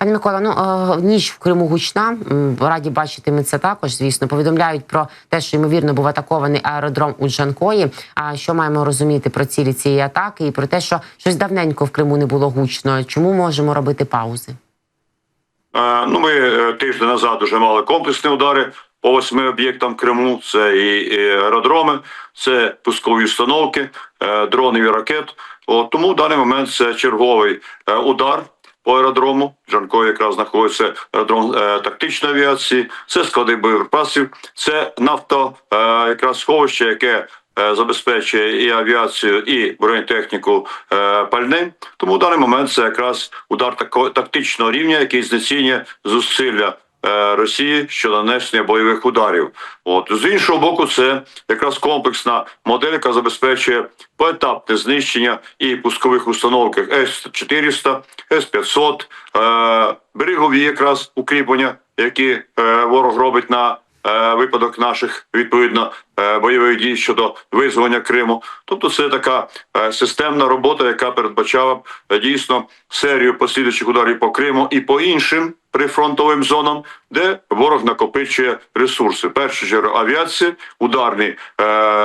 Пане Микола, ну е, ніч в Криму гучна. Раді бачити ми це також. Звісно, повідомляють про те, що ймовірно був атакований аеродром у Джанкої. А що маємо розуміти про цілі цієї атаки і про те, що щось давненько в Криму не було гучно. Чому можемо робити паузи? Ну, ми е, тиждень назад вже мали комплексні удари по восьми об'єктам Криму. Це і, аеродроми, це пускові установки, е, дронів і ракет. От, тому в даний момент це черговий удар по аеродрому. В Джанкові якраз знаходиться аеродром е, тактичної авіації, це склади боєприпасів, це нафто е, якраз сховище, яке е, забезпечує і авіацію, і бронетехніку е, пальним. Тому в даний момент це якраз удар тако, тактичного рівня, який знецінює зусилля. Е, Росії щодо нанесення бойових ударів, от з іншого боку, це якраз комплексна модель, яка забезпечує поетапне знищення і пускових установок С 400 С 500 е, берегові якраз укріплення, які е, ворог робить на е, випадок наших відповідно бойових дій щодо визволення Криму. Тобто, це така системна робота, яка передбачала дійсно серію послідуючих ударів по Криму і по іншим прифронтовим зонам, де ворог накопичує ресурси. Першу чергу авіація, ударні е,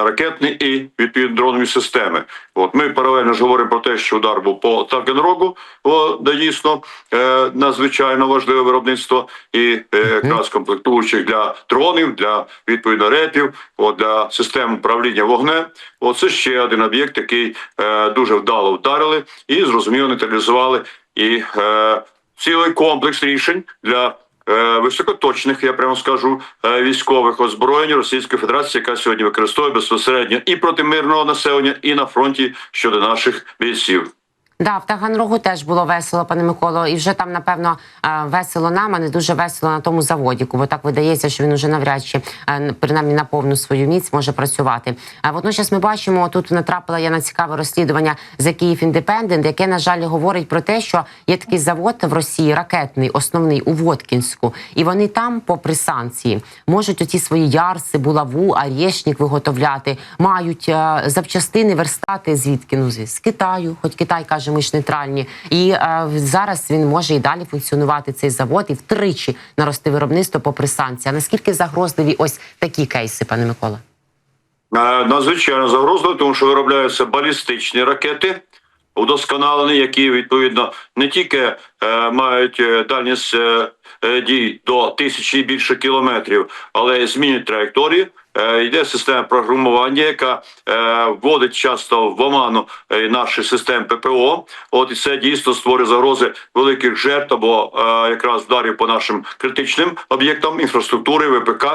ракетні і відповідно дронові системи. От ми паралельно ж говоримо про те, що удар був по Таганрогу, де дійсно е, надзвичайно важливе виробництво і е, якраз комплектуючих для дронів, для відповідно репів, от, для систем управління вогнем. Оце ще один об'єкт, який е, дуже вдало вдарили і зрозуміло нейтралізували і е, цілий комплекс рішень для. е, Високоточних, я прямо скажу, е, військових озброєнь Російської Федерації, яка сьогодні використовує безпосередньо і проти мирного населення, і на фронті щодо наших бійців. Да, в Таганрогу теж було весело, пане Миколо, і вже там, напевно, е, весело нам, а не дуже весело на тому заводі, бо так видається, що він уже навряд чи е, принаймні на повну свою міць може працювати. А водночас ми бачимо, тут натрапила я на цікаве розслідування за Київ Індепендент, яке на жаль говорить про те, що є такий завод в Росії, ракетний, основний у Воткінську, і вони там, попри санкції, можуть оці свої ярси, булаву, арєшнік виготовляти, мають е, запчастини верстати звідки ну з Китаю, хоч Китай каже, ми ж нейтральні, і е, зараз він може і далі функціонувати цей завод і втричі нарости виробництво попри санкції. А наскільки загрозливі ось такі кейси, пане Микола? Е, Надзвичайно загрозливо, тому що виробляються балістичні ракети, удосконалені, які відповідно не тільки е, мають е, дальність е, е, дій до тисячі і більше кілометрів, але й змінюють траєкторії. Е, Йде система програмування, яка е, вводить часто в оману е, наші системи ППО. От і це дійсно створює загрози великих жертв або якраз вдарів по нашим критичним об'єктам інфраструктури, ВПК.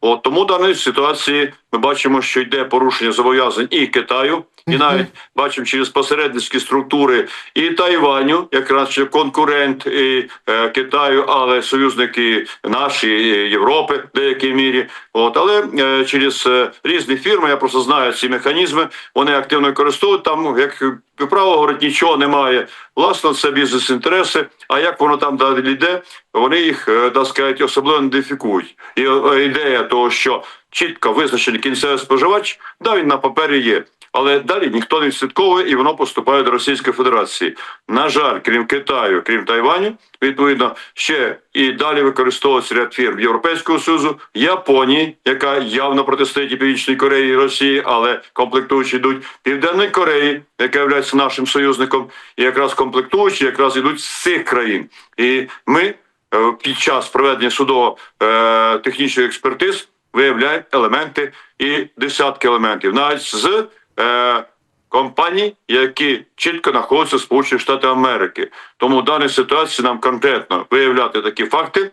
От тому в ситуації ми бачимо, що йде порушення зобов'язань і Китаю, і навіть бачимо через посередницькі структури і Тайваню, якраз конкурент і е, Китаю, але союзники наші і Європи в деякій мірі. От але е, через е, різні фірми, я просто знаю ці механізми. Вони активно використовують там, як право говорить, нічого немає. Власне, це бізнес-інтереси. А як воно там далі йде, вони їх е, так сказати, особливо ідентифікують. І е, ідея того, що чітко визначений кінцевий споживач, да, він на папері є. Але далі ніхто не відслідковує і воно поступає до Російської Федерації. На жаль, крім Китаю, крім Тайваню, відповідно, ще і далі використовується ряд фірм Європейського Союзу, Японії, яка явно протистоїть і Північній Кореї і Росії, але комплектуючі йдуть Південної Кореї, яка є нашим союзником, і якраз комплектуючі якраз йдуть з цих країн. І ми е, під час проведення судово е, експертиз виявляють елементи і десятки елементів, навіть з е, компаній, які чітко знаходяться в Сполучених Штатах Америки. Тому в даній ситуації нам конкретно виявляти такі факти,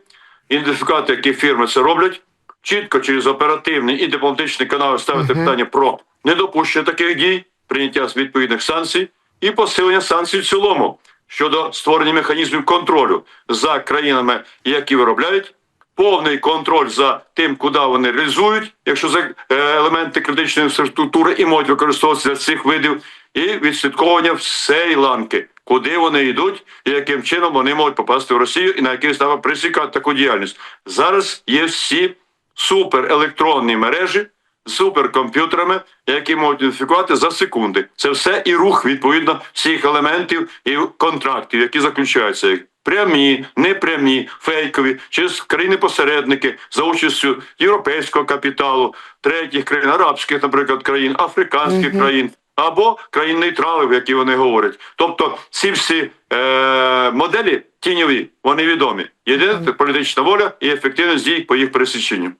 ідентифікувати, які фірми це роблять, чітко через оперативний і дипломатичний канал ставити питання про недопущення таких дій, прийняття відповідних санкцій і посилення санкцій в цілому щодо створення механізмів контролю за країнами, які виробляють повний контроль за тим, куди вони реалізують, якщо за е, елементи критичної інфраструктури і можуть використовуватися цих видів, і відслідковування всієї ланки, куди вони йдуть і яким чином вони можуть попасти в Росію і на який став пресікати таку діяльність. Зараз є всі суперелектронні мережі суперкомп'ютерами, які можуть ідентифікувати за секунди. Це все і рух відповідно всіх елементів і контрактів, які заключаються прямі, непрямі, фейкові, через країни-посередники за участю європейського капіталу, третіх країн, арабських, наприклад, країн, африканських країн. Або країн нейтралів, які вони говорять. Тобто ці всі е, моделі тіньові, вони відомі. Єдине це політична воля і ефективність дій по їх пересіченню.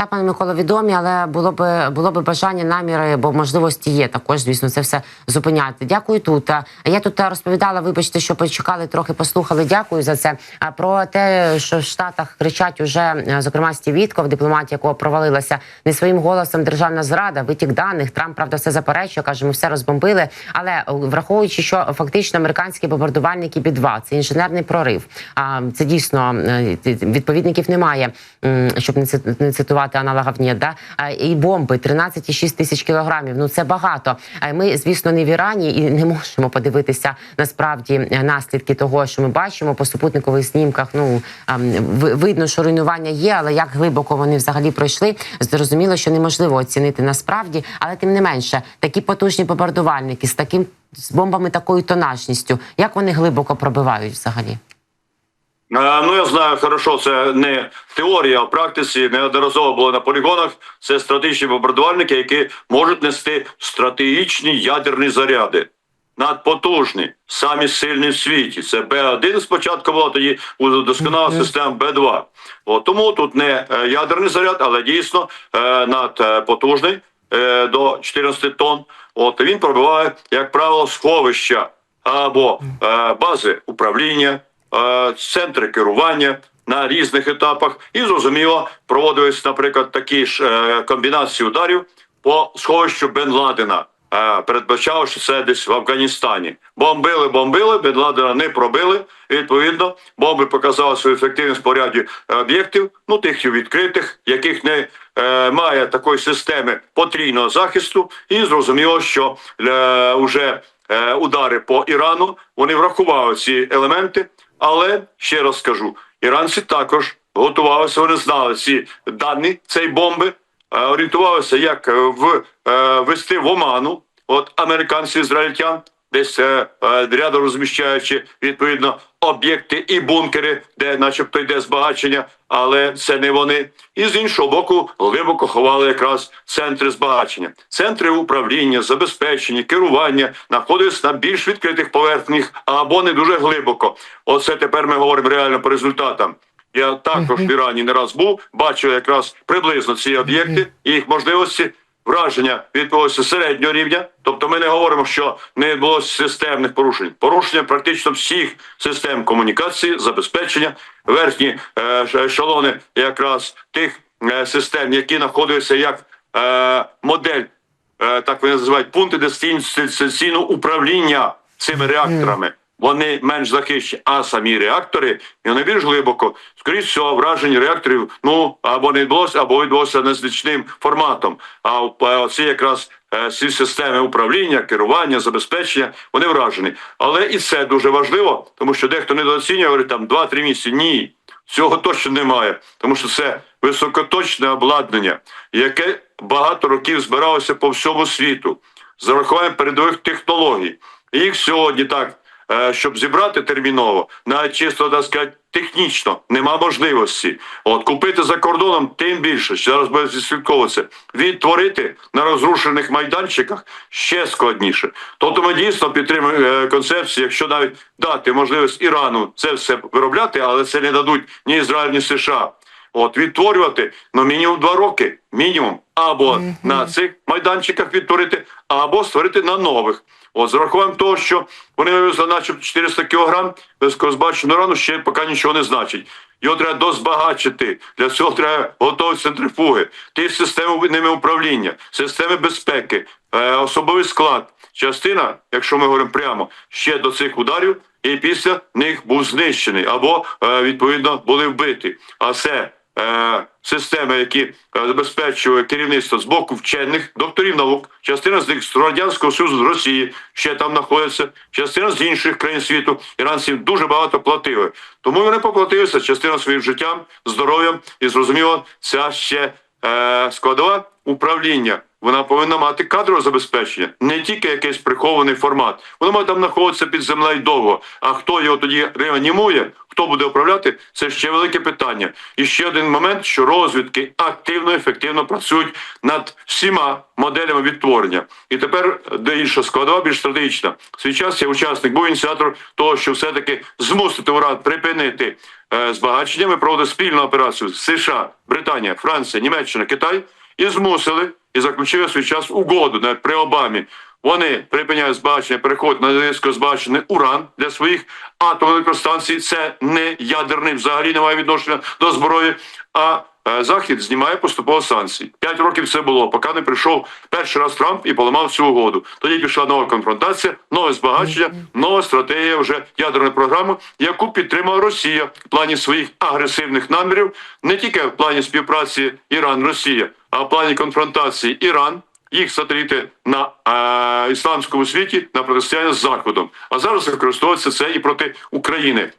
Та пане Микола відомі, але було б було б бажання, наміри, бо можливості є також. Звісно, це все зупиняти. Дякую тут. Я тут розповідала. Вибачте, що почекали трохи, послухали. Дякую за це. Про те, що в Штатах кричать уже, е, зокрема, Стів Вітков, дипломат, якого провалилася не своїм голосом державна зрада, витік даних. Трамп правда все заперечує, каже, ми все розбомбили. Але е, враховуючи, що фактично американські бомбардувальники під два це інженерний прорив. А це дійсно е, відповідників немає, щоб не ци- не цитувати аналогів ні, да? І бомби 13,6 тисяч кілограмів. Ну це багато. Ми, звісно, не в Ірані і не можемо подивитися насправді е, наслідки того, що ми бачимо по супутникових знімках. Ну ви- видно, що руйнування є, але як глибоко вони взагалі пройшли, зрозуміло, що неможливо оцінити насправді, але тим не менше, такі потужні бомбардувальники з таким з бомбами такою тонажністю, як вони глибоко пробивають взагалі. Ну, я знаю, хорошо, це не теорія, а в практиці неодноразово було на полігонах. Це стратегічні бомбардувальники, які можуть нести стратегічні ядерні заряди. Надпотужні, самі сильні в світі. Це Б1 спочатку було, тоді удосконала система Б2. От, тому тут не е, ядерний заряд, але дійсно е, надпотужний е, до 14 тонн. От він пробиває, як правило, сховища або бази управління, центри керування на різних етапах, і зрозуміло, проводились, наприклад, такі ж е, комбінації ударів по сховищу Бен Ладена. Е, Передбачав, що це десь в Афганістані. Бомбили, бомбили, Бен Ладена не пробили. Відповідно, бомби показали свою ефективність по ряді е, об'єктів, ну тих і відкритих, яких не е, має такої системи потрійного захисту, і зрозуміло, що е, уже е, удари по Ірану вони врахували ці елементи. Але ще раз скажу, іранці також готувалися, вони знали ці дані цієї бомби, е, орієнтувалися, як е, в е, вести в оману от американців ізраїльтян, десь е, е, рядом розміщаючи відповідно об'єкти і бункери, де, начебто, йде збагачення, але це не вони. І з іншого боку, глибоко ховали якраз центри збагачення, центри управління, забезпечення, керування знаходились на більш відкритих поверхнях або не дуже глибоко. Оце тепер ми говоримо реально по результатам. Я також в Ірані не раз був, бачив якраз приблизно ці об'єкти і їх можливості. Враження відбулося середнього рівня, тобто ми не говоримо, що не відбулося системних порушень. Порушення практично всіх систем комунікації, забезпечення, верхні е, ешелони якраз тих е, систем, які знаходилися як е, модель, е, так вони називають пункти дистанційного управління цими реакторами. Вони менш захищені, а самі реактори і вони більш глибоко. Скоріше всього, враження реакторів ну або не відбулося, або відбулося незначним форматом. А е, ці якраз е, ці системи управління, керування, забезпечення вони вражені. Але і це дуже важливо, тому що дехто недооцінює, говорить там 2-3 місяці. Ні, цього точно немає, тому що це високоточне обладнання, яке багато років збиралося по всьому світу з урахуванням передових технологій. І Їх сьогодні так, е, щоб зібрати терміново, навіть чисто так сказати, технічно нема можливості. От купити за кордоном, тим більше що зараз буде відслідковуватися. Відтворити на розрушених майданчиках ще складніше. Тобто ми дійсно підтримуємо е, концепцію, якщо навіть дати можливість Ірану це все виробляти, але це не дадуть ні Ізраїль, ні США. От відтворювати ну мінімум два роки, мінімум, або на цих майданчиках відтворити, або створити на нових. От з урахуванням того, що вони вивезли, начебто 400 кілограм високозбагаченого рану, ще поки нічого не значить. Його треба дозбагачити. Для цього треба готові центрифуги, ті системи ними управління, системи безпеки, е, особовий склад. Частина, якщо ми говоримо прямо, ще до цих ударів, і після них був знищений або е, відповідно були вбиті. А це системи, які е, забезпечує керівництво з боку вчених докторів наук, частина з них з радянського союзу з Росії ще там знаходиться, частина з інших країн світу. Іранців дуже багато платили. Тому вони поплатилися частина своїм життям, здоров'ям і зрозуміло, ця ще е, складова управління вона повинна мати кадрове забезпечення, не тільки якийсь прихований формат. Воно має там знаходитися під землею довго. А хто його тоді реанімує, хто буде управляти, це ще велике питання. І ще один момент, що розвідки активно, ефективно працюють над всіма моделями відтворення. І тепер де інша складова, більш стратегічна. Свій час я учасник був ініціатор того, що все-таки змусити уряд припинити е, збагачення. Ми проводили спільну операцію з США, Британія, Франція, Німеччина, Китай і змусили і заключили свій час угоду навіть при Обамі. Вони припиняють збагачення, переходять на низько збагачений уран для своїх атомних електростанцій. Це не ядерний, взагалі немає відношення до зброї. А Захід знімає поступово санкції. П'ять років це було, поки не прийшов перший раз Трамп і поламав цю угоду. Тоді пішла нова конфронтація, нове збагачення, нова стратегія вже ядерної програми, яку підтримала Росія в плані своїх агресивних намірів, не тільки в плані співпраці Іран-Росія, а в плані конфронтації Іран. Їх сателіти на е, ісламському світі на протистояння з Заходом. А зараз використовується це і проти України.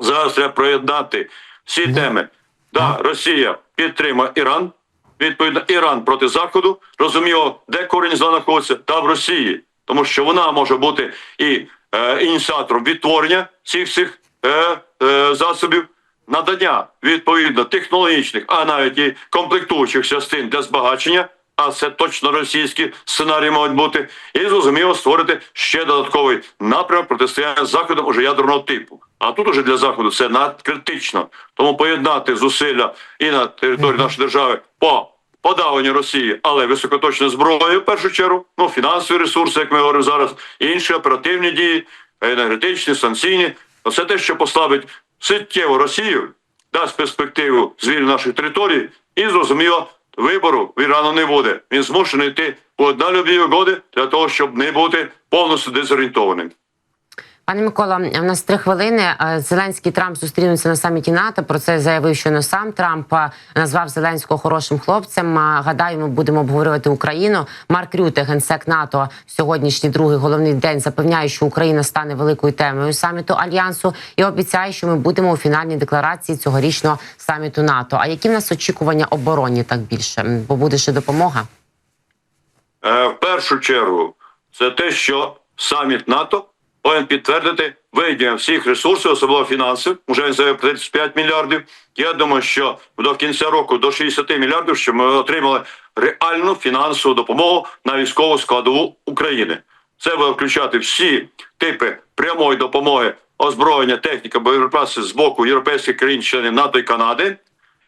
Зараз треба проєднати всі теми. Да, Росія підтримує Іран. Відповідно, Іран проти Заходу. Розуміло, де корінь зла знаходиться? Та в Росії. Тому що вона може бути і е, ініціатором відтворення всіх цих е, е, засобів, надання відповідно технологічних, а навіть і комплектуючих частин для збагачення. А це точно російські сценарії можуть бути, і зрозуміло створити ще додатковий напрямок протистояння з заходом уже ядерного типу. А тут уже для заходу це надкритично. Тому поєднати зусилля і на території нашої держави по подавленню Росії, але високоточною зброєю в першу чергу, ну фінансові ресурси, як ми говоримо зараз, інші оперативні дії, енергетичні, санкційні. Це те, що послабить суттєво Росію, дасть перспективу звільнення наших територій, і зрозуміло, вибору в Ірану не буде. Він змушений йти по однолюбіві угоди для того, щоб не бути повністю дезорієнтованим. Пане Микола, в нас три хвилини. Е, Зеленський Трамп зустрінуться на саміті НАТО. Про це заявив щойно сам Трамп. е, Назвав Зеленського хорошим хлопцем. Е, Гадаю, ми будемо обговорювати Україну. Марк Рюте, генсек НАТО, сьогоднішній другий головний день запевняє, що Україна стане великою темою саміту альянсу і обіцяє, що ми будемо у фінальній декларації цьогорічного саміту НАТО. А які в нас очікування оборонні так більше? Бо буде ще допомога. В першу чергу, це те, що саміт НАТО повинен підтвердити виділення всіх ресурсів, особливо фінансів. Уже він заявив 35 мільярдів. Я думаю, що до кінця року до 60 мільярдів, щоб ми отримали реальну фінансову допомогу на військову складову України. Це буде включати всі типи прямої допомоги, озброєння, техніка, боєприпаси з боку європейських країн, членів НАТО і Канади.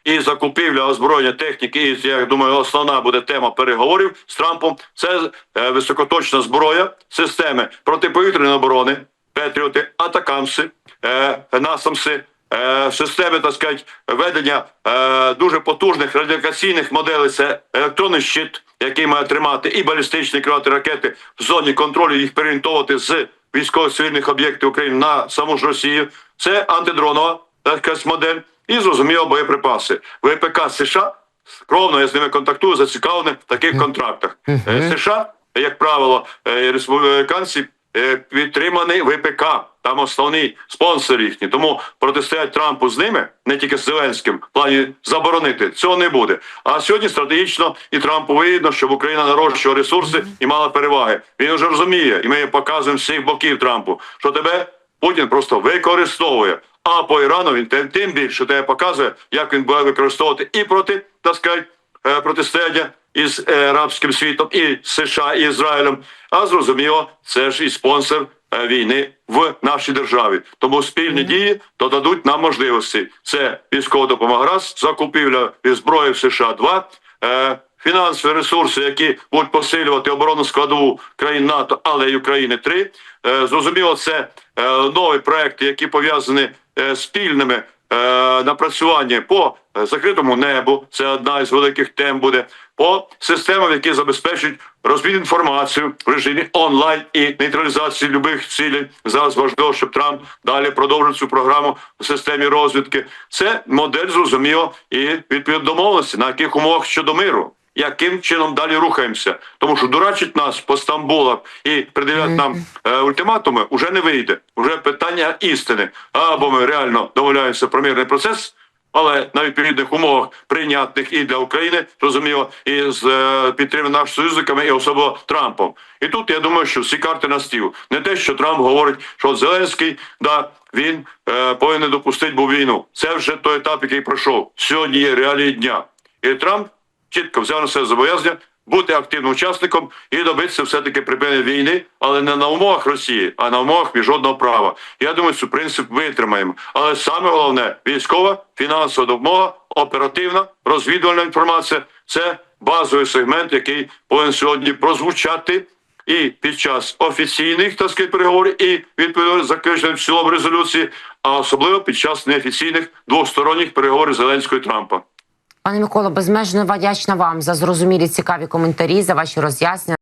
І закупівля озброєння техніки, і я думаю, основна буде тема переговорів з Трампом. Це е, високоточна зброя, системи протиповітряної оборони, Петріоти, Атакамси, е, Насамси, е, системи, так сказати, ведення е, дуже потужних радіокаційних моделей. Це електронний щит, який має тримати і балістичні керувати ракети в зоні контролю, їх переорієнтовувати з військово-цивільних об'єктів України на саму ж Росію. Це антидронова якась модель. І зрозуміло боєприпаси. ВПК США скромно я з ними контактую, зацікавлений в таких контрактах. Е, США, як правило, е, республіканці е, підтриманий ВПК. Там основний спонсор їхній. Тому протистоять Трампу з ними, не тільки з Зеленським, в плані заборонити цього не буде. А сьогодні стратегічно і Трампу вигідно, щоб Україна нарощувала ресурси і мала переваги. Він вже розуміє, і ми показуємо з всіх боків Трампу, що тебе Путін просто використовує. А по Ірану він тим, тим більше тебе показує, як він буде використовувати і проти так сказати, е, протистояння із е, арабським світом, і США, і Ізраїлем. А зрозуміло, це ж і спонсор е, війни в нашій державі. Тому спільні дії додадуть нам можливості. Це військова допомога раз, закупівля зброї в США два. Фінансові ресурси, які будуть посилювати оборонну складову країн НАТО, але й України три. Зрозуміло, це нові проекти, які пов'язані спільними е, напрацювання по е, закритому небу. Це одна із великих тем буде. По системам, які забезпечують розмін інформацію в режимі онлайн і нейтралізації любих цілей. Зараз важливо, щоб Трамп далі продовжив цю програму в системі розвідки. Це модель зрозуміло і відповідь домовленості, на яких умовах щодо миру. Яким чином далі рухаємося? Тому що дурачить нас по Стамбулах і приділяти нам е, ультиматуми вже не вийде. Уже питання істини. Або ми реально домовляємося про мирний процес але на відповідних умовах прийнятних і для України, розуміло, і з е, підтримки наших союзниками, і особливо Трампом. І тут я думаю, що всі карти на стіл. Не те, що Трамп говорить, що Зеленський да він е, повинен допустити був війну. Це вже той етап, який пройшов. Сьогодні є реалії дня. І Трамп чітко взяв на себе зобов'язання бути активним учасником і добитися все-таки припинення війни, але не на умовах Росії, а на умовах міжнародного права. Я думаю, що принцип витримаємо. Але саме головне військова, фінансова допомога, оперативна, розвідувальна інформація це базовий сегмент, який повинен сьогодні прозвучати. І під час офіційних так сказати, переговорів, і відповідно заключених в цілому резолюції, а особливо під час неофіційних двосторонніх переговорів Зеленського і Трампа. Пане Миколо, безмежно вдячна вам за зрозумілі цікаві коментарі, за ваші роз'яснення.